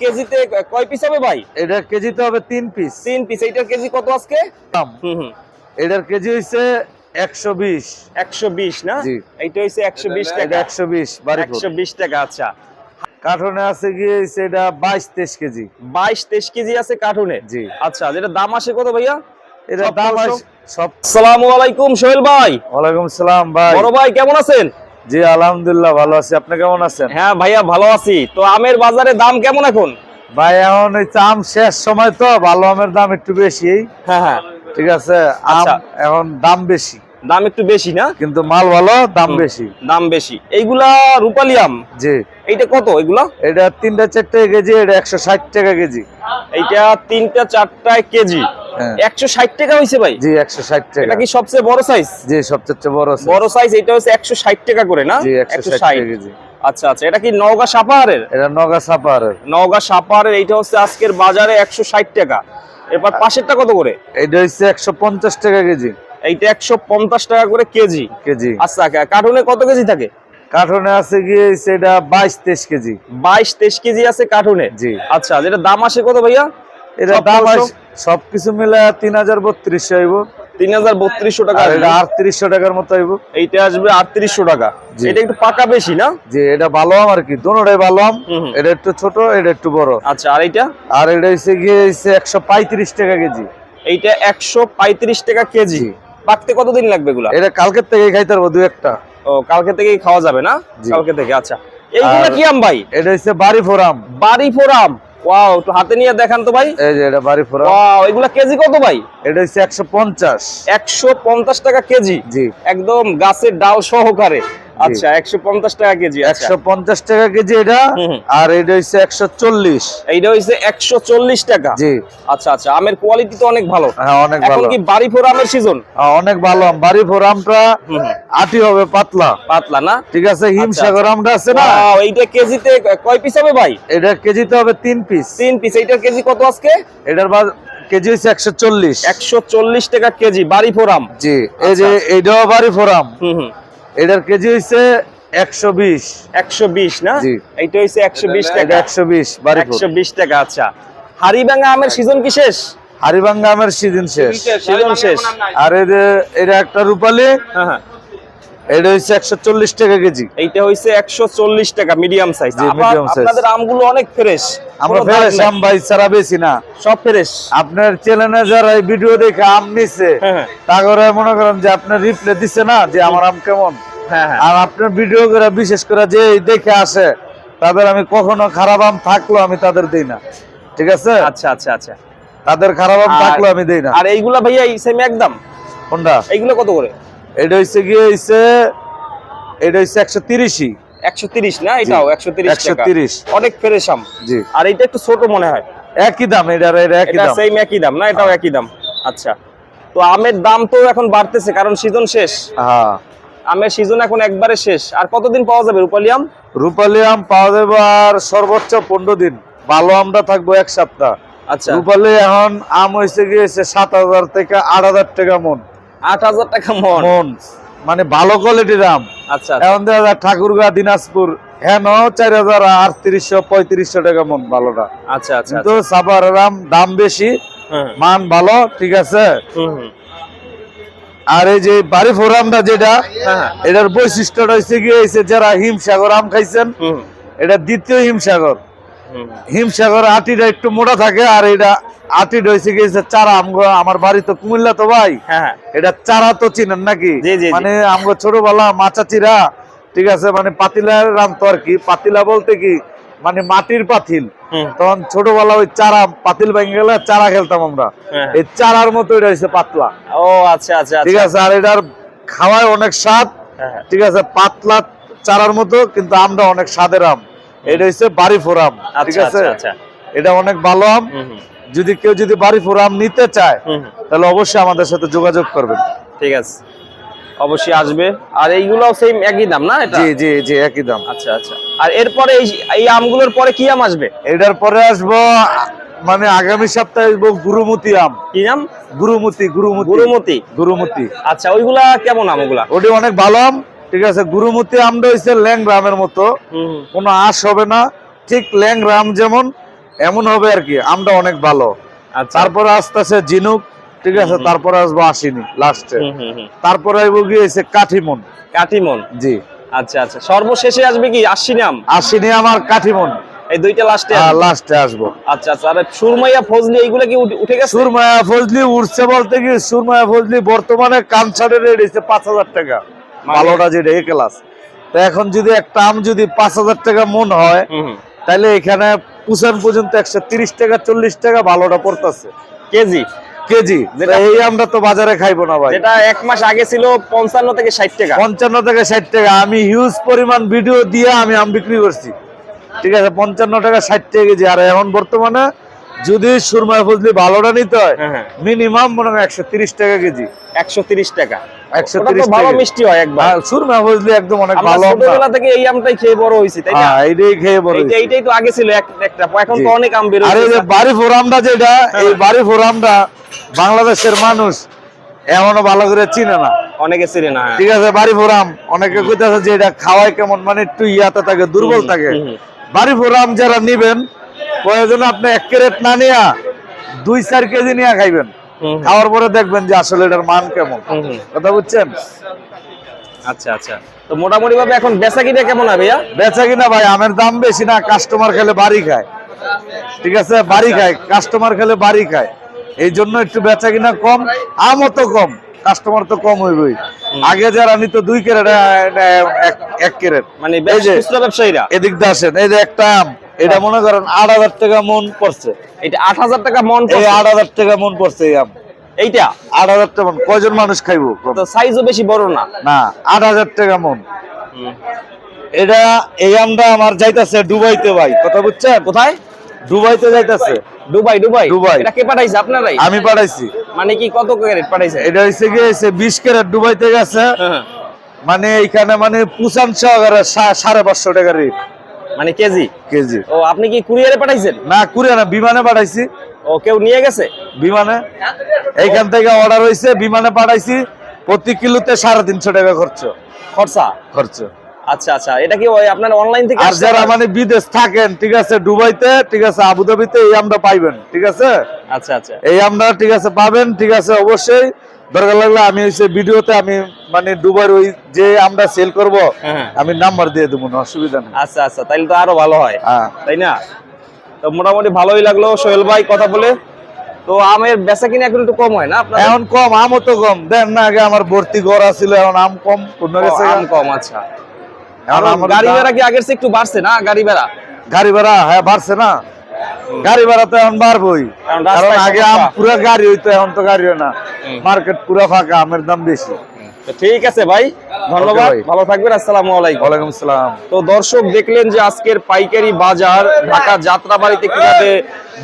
কেজিতে কয় পিস হবে ভাই? এটা কেজিতে হবে তিন পিস তিন পিস এইটার কেজি কত আজকে? দাম। হুম হুম। এটার কেজি হইছে না? এইটা টাকা। বাড়ি টাকা আচ্ছা। কার্টনে আছে গিয়ে কেজি। কেজি কার্টুনে? জি। আচ্ছা যেটা দাম আসে কত ভাইয়া? এটা দাম? সব সালামু আলাইকুম সোহেল ভাই। ওয়ালাইকুম সালাম ভাই। বড় ভাই কেমন আছেন? জি আলহামদুলিল্লাহ ভালো আছি। আপনি কেমন আছেন? হ্যাঁ ভাইয়া ভালো আছি। তো আমের বাজারে দাম কেমন এখন? ভাই এখন ওই আম শেষ সময় তো ভালো আমের দাম একটু বেশি। হ্যাঁ হ্যাঁ। ঠিক আছে আম আচ্ছা। এখন দাম বেশি। দাম একটু বেশি না? কিন্তু মাল ভালো দাম বেশি। দাম বেশি। এইগুলা রূপালি আম? জি। এইটা কত এগুলা? এটা তিনটা চারটে কেজি এটা একশো ষাট টাকা কেজি। এইটা তিনটা চারটায় কেজি। একশো ষাট টাকা হয়েছে ভাই। জি একশো ষাট টাকা। এটা কি সবচেয়ে বড় সাইজ জি সবচেয়ে বড়। বড় সাইজ এটা হচ্ছে একশো ষাট টাকা করে না? জি একশো ষাট আচ্ছা আচ্ছা এটা কি নওগাঁ সাপাহারের? এটা নগা সাপারের নওগাঁ সাপাহারের এইটা হচ্ছে আজকের বাজারে একশো ষাট টাকা। এরপর পাশেরটা কত করে? এটা হচ্ছে একশো পঞ্চাশ টাকা কেজি। এইটা একশো পঞ্চাশ টাকা করে কেজি। কেজি। আচ্ছা কার্টুনে কত কেজি থাকে? কার্টনে আছে গিয়ে হচ্ছে এটা বাইশ তেইশ কেজি। বাইশ তেইশ কেজি আছে কার্টুনে? জি। আচ্ছা যেটা দাম আসে কত ভাইয়া? এটা দাম? আস- সবকিছু মিলে তিন হাজার বত্রিশশো হইব তিন হাজার বত্রিশশো টাকা আটত্রিশশো টাকার মতো হইব এইটা আসবে আটত্রিশশো টাকা। এটা একটু পাকা বেশি না? যে এটা ভালো আম আর কি দুটোটাই ভালো আম। এটা একটু ছোট এটা একটু বড়। আচ্ছা আর এইটা? আর এটা হচ্ছে গিয়ে একশো পঁয়ত্রিশ টাকা কেজি। এইটা একশো পঁয়ত্রিশ টাকা কেজি। পাকতে কতদিন লাগবে এগুলা? এটা কালকের থেকে খাইতে পারব দু একটা। ও কালকে থেকেই খাওয়া যাবে না? কালকে থেকে আচ্ছা। এইগুলা কি আম ভাই? এটা হচ্ছে বাড়ি ফোরাম বাড়ি ফোরাম ওয়াও একটু হাতে নিয়ে দেখান তো ভাই। এই যে এটা বাড়ি ফোড়া। ওয়াও এগুলা কেজি কত ভাই? এটা হচ্ছে একশো পঞ্চাশ। একশো পঞ্চাশ টাকা কেজি। জি। একদম গাছের ডাল সহকারে। আচ্ছা একশো পঞ্চাশ টাকা কেজি আচ্ছা। একশো পঞ্চাশ টাকা কেজি এটা। আর এটা একশো চল্লিশ। এইটা হইছে একশো চল্লিশ টাকা। জি। আচ্ছা আচ্ছা আমের কোয়ালিটি তো অনেক ভালো। হ্যাঁ অনেক এখন ভালো। কি বাড়ি ফোরামের সিজন হ্যাঁ, অনেক ভালো আম। বাড়ি ফোরামটা আটি হবে পাতলা। পাতলা না? ঠিক আছে হিমসাগর আমটা আছে না? Wow, এইটা কেজিতে কয় পিস হবে ভাই? এটা কেজিতে হবে তিন পিস তিন পিস এইটার কেজি কত আজকে? এটার কেজি হচ্ছে একশো চল্লিশ। একশো চল্লিশ টাকা কেজি বাড়ি ফোরাম জি এই যে এইটাও বাড়ি ফোরাম হুম হুম। এটার কেজি হচ্ছে একশো বিশ। একশো বিশ না? এইটা হইছে একশো বিশ টাকা। একশো বিশ একশো বিশ টাকা আচ্ছা। আমের সিজন কি শেষ? হারিবাঙ্গা আমের সিজন শেষ। সিজন শেষ। আর এই এটা একটা রূপালি। হ্যাঁ হ্যাঁ। এটা টাকা কেজি। এইটা হইছে টাকা মিডিয়াম সাইজ জি, medium আপনাদের আমগুলো অনেক ফ্রেশ আমরা ফেরেস আম ভাই ছাড়া বেশি না। সব ফ্রেশ আপনার চ্যানেলে যারা এই ভিডিও দেখে আম হ্যাঁ হ্যাঁ। মনে করেন যে আপনার রিপ্লে দিচ্ছে না যে আমার আম কেমন। হ্যাঁ আর আপনার ভিডিও করে বিশেষ করে যে দেখে আসে তাদের আমি কখনো খারাপ আম থাকল আমি তাদের দেই না। ঠিক আছে? আচ্ছা আচ্ছা আচ্ছা। তাদের খারাপ আম থাকল আমি দেই না। আর এইগুলা ভাইয়া এই সেম একদম? কোনটা? এইগুলো কত করে? এটা হচ্ছে গিয়ে হচ্ছে এটা হচ্ছে একশো তিরিশই। একশো তিরিশ না? এটাও একশো তিরিশ একশো টাকা তিরিশ। অনেক ফ্রেশ আম জি। আর এটা একটু ছোট মনে হয়। একই দাম এটার এটা একই এটা দাম। সেম একই দাম না? এটাও একই দাম। আচ্ছা। তো আমের দাম তো এখন বাড়তেছে কারণ সিজন শেষ। হ্যাঁ। আমের সিজন এখন একবারে শেষ। আর কতদিন পাওয়া যাবে রূপালি আম? রূপালি আম পাওয়া যাবে আর সর্বোচ্চ পনেরো দিন। ভালো আমটা থাকব এক সপ্তাহ। আচ্ছা। রূপালি এখন আম হয়েছে গিয়েছে সাত হাজার থেকে আট হাজার টাকা মন। আট হাজার টাকা মন। মন। মানে ভালো কোয়ালিটির আম আচ্ছা। এখন দেখা যায় ঠাকুরগাঁ দিনাজপুর হ্যাঁ চার হাজার আটত্রিশশো পঁয়ত্রিশশো টাকা মন ভালোটা। আচ্ছা আচ্ছা কিন্তু সাবার আম দাম বেশি মান ভালো ঠিক আছে। আর এই যে বাড়ি ফোরামটা যেটা হ্যাঁ, হ্যাঁ। এটার বৈশিষ্ট্যটা হচ্ছে গিয়ে যারা হিমসাগর আম খাইছেন এটা দ্বিতীয় হিমসাগর। হুম, হিমসাগর আটিটা একটু মোটা থাকে আর এটা গিয়েছে চারা। আমগো আমার বাড়ি তো কুমিল্লা তো ভাই। হ্যাঁ হ্যাঁ। এটা চারা তো চিনেন নাকি। মানে আমগো ছোটবেলা মাচা চিরা ঠিক আছে মানে পাতিলার রাম তো আর কি। পাতিলা বলতে কি মানে মাটির পাতিল। তখন ছোটবেলা ওই চারা পাতিল ভেঙে গেলে চারা খেলতাম আমরা। হ্যাঁ। এই চারার মতো এটা হয়েছে পাতলা। ও আচ্ছা আচ্ছা ঠিক আচ্ছা। আছে আর এটার খাওয়ায় অনেক স্বাদ। ঠিক আছে পাতলা চারার মতো কিন্তু আমরা অনেক স্বাদের আম। এটা হচ্ছে বাড়ি ফোরাম ঠিক আচ্ছা আছে? আচ্ছা। আচ্ছা এটা অনেক ভালো আম। যদি কেউ যদি বাড়ি ফোরাম নিতে চায়। তাহলে অবশ্যই আমাদের সাথে যোগাযোগ করবেন। ঠিক আছে। অবশ্যই আসবে। আর এইগুলো সেম একই দাম না এটা? জি জি জি একই দাম। আচ্ছা আচ্ছা। আর এরপরে এই এই আমগুলোর পরে কি আম আসবে? এটার পরে আসব মানে আগামী সপ্তাহে আসব গুরুমতি আম। কি নাম গুরুমতি গুরুমতি। গুরুমতি। গুরুমতি। আচ্ছা ওইগুলা কেমন আম ওগুলা? ওটি অনেক ভালো আম। ঠিক আছে গুরুমতি আমটা হচ্ছে ল্যাংরামের মতো। কোনো আঁশ হবে না ঠিক ল্যাংরাম যেমন এমন হবে আর কি আমটা অনেক ভালো। আচ্ছা। তারপরে আস্তে আস্তে জিনুক ঠিক আছে তারপরে আসব আসিনি লাস্টে। তারপরে আইব গিয়েছে কাঠিমন। কাটিমন জি। আচ্ছা আচ্ছা সর্বশেষে আসবে কি আশ্বিনাম আসিনি আমার কাঠিমন। এই দুইটা লাস্টে লাস্টে আসব। আচ্ছা আচ্ছা আর সুরমাইয়া ফজলি এইগুলা কি উঠে- গেছে? সুরমায়া ফজলি উঠছে বলতে কি সুরমায়া ফজলি বর্তমানে কানসারের রেট হচ্ছে পাঁচ হাজার টাকা। ভালোটা যেটা এ ক্লাস। তো এখন যদি একটা আম যদি পাঁচ হাজার টাকা মন হয়। তাহলে এখানে পুষান পর্যন্ত একশো তিরিশ টাকা চল্লিশ টাকা ভালোটা পড়তেছে। কেজি? কেজি। যেটা- এই আমরা তো বাজারে খাইবো না ভাই। যেটা এক মাস আগে ছিল পঞ্চান্ন থেকে ষাট টাকা। পঞ্চান্ন থেকে ষাট টাকা। আমি হিউজ পরিমাণ ভিডিও দিয়ে আমি আম বিক্রি করছি। ঠিক আছে পঞ্চান্ন টাকা ষাট টাকা কেজি। আর এখন বর্তমানে যদি সুরমায় ফজলি ভালোটা নিতে হয় হ্যাঁ হ্যাঁ। মিনিমাম মনে হয় একশো তিরিশ টাকা কেজি। একশো তিরিশ টাকা। একশো তিরিশ ভালো মিষ্টি হয় একবার। আর সুরমা ফজলি একদম অনেক ভালো ছোটবেলা থেকে এই আমটাই খেয়ে বড় হয়েছি তাই না? হ্যাঁ এইটাই খেয়ে বড় হয়েছি। এইটাই তো আগে ছিল একটা। এখন তো অনেক আম বের আর যে হয়েছে। বাড়ি ফোরামটা যেটা এই বাড়ি ফোরামটা বাংলাদেশের মানুষ এমনও ভালো করে চিনে না। অনেকে ছিলেন না ঠিক আছে বাড়ি ফোরাম। অনেকে কইতাছে যে এটা খাওয়ায় কেমন মানে একটু ইয়াতে থাকে দুর্বল থাকে। বাড়ি ফোরাম যারা নিবেন প্রয়োজনে আপনি এক ক্যারেট না নিয়া দুই চার কেজি নিয়ে খাইবেন। খাওয়ার পরে দেখবেন যে আসলে এটার মান কেমন। কথা বুঝছেন? আচ্ছা আচ্ছা। তো মোটামুটি ভাবে এখন বেচা কিনা কেমন বেচা কিনা ভাই আমের দাম বেশি না কাস্টমার খেলে বাড়ি খায়। ঠিক আছে? বাড়ি খায় কাস্টমার খেলে বাড়ি খায়। এই জন্য একটু বেচা কিনা কম আমও তো কম কাস্টমার তো কম হইবই। আগে যারা নিত দুই ক্যারেট এক ক্যারেট। মানে ব্যবসায়ীরা? এদিক দিয়ে আসেন এই যে একটা আম। এটা মনে করেন আট হাজার টাকা মন পড়ছে। এটা আট হাজার টাকা মন এই। আট হাজার টাকা মন পড়ছে এই আম। এইটা? আট হাজার টাকা মন। কয়জন মানুষ খাইবো? তো সাইজও বেশি বড় না। না আট হাজার টাকা মন। এটা এই আমটা আমার যাইতাছে দুবাইতে ভাই। কথা বুঝছেন? কোথায়? দুবাইতে যাইতাছে। Dubai Dubai? দুবাই। এটা কে পাঠাইছে? আপনারাই? আমি পাঠাইছি। মানে কি কত ক্যারেট পাঠাইছে? এটা হচ্ছে গিয়ে বিশ ক্যারেট দুবাইতে গেছে। হ্যাঁ, মানে এইখানে মানে পুষান সহকারে সাড়ে পাঁচশো টাকা রেট মানে কেজি? কেজি। ও আপনি কি কুরিয়ারে পাঠাইছেন? না কুরিয়ারে বিমানে পাঠাইছি। ও কেউ নিয়ে গেছে? বিমানে। এইখান থেকে অর্ডার হয়েছে বিমানে পাঠাইছি। প্রতি কিলোতে সাড়ে তিনশো টাকা খরচ। খরচা? খরচ। আচ্ছা আচ্ছা। এটা কি ওই আপনার অনলাইন থেকে আর যারা মানে বিদেশ থাকেন ঠিক আছে দুবাইতে ঠিক আছে আবুধাবিতে এই আমরা পাইবেন ঠিক আছে? আচ্ছা আচ্ছা। এই আমরা ঠিক আছে পাবেন ঠিক আছে অবশ্যই। দরকার লাগলে আমি হচ্ছে ভিডিওতে আমি মানে দুবার ওই যে আমরা সেল করব হ্যাঁ। আমি নাম্বার দিয়ে দেবো না অসুবিধা নেই। আচ্ছা আচ্ছা তাইলে তো আরও ভালো হয়। হ্যাঁ। তাই না? তো মোটামুটি ভালোই লাগল সোহেল ভাই কথা বলে। তো আমের বেচা কিনা এখন একটু কম হয় না আপনার এখন কম আমও তো কম। দেন না আগে আমার ভর্তি ঘর ছিল এখন আম কম অন্য গেছে আম কম আচ্ছা। গাড়ি ভাড়া কি আগের চেয়ে একটু বাড়ছে না গাড়ি ভাড়া? গাড়ি ভাড়া হ্যাঁ বাড়ছে না। গাড়ি ভাড়া তো এখন বাড়বই কারণ আগে আম পুরো গাড়ি হইতো এখন তো গাড়ি হয় না। মার্কেট পুরো ফাঁকা আমের দাম বেশি। ঠিক আছে ভাই ধন্যবাদ ভালো থাকবেন আসসালামু আলাইকুম। ওয়ালাইকুম আসসালাম তো দর্শক দেখলেন যে আজকের পাইকারি বাজার ঢাকা যাত্রাবাড়িতে কীভাবে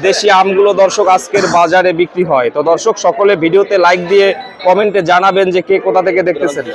দেশি আমগুলো দর্শক আজকের বাজারে বিক্রি হয়। তো দর্শক সকলে ভিডিওতে লাইক দিয়ে কমেন্টে জানাবেন যে কে কোথা থেকে দেখতেছেন।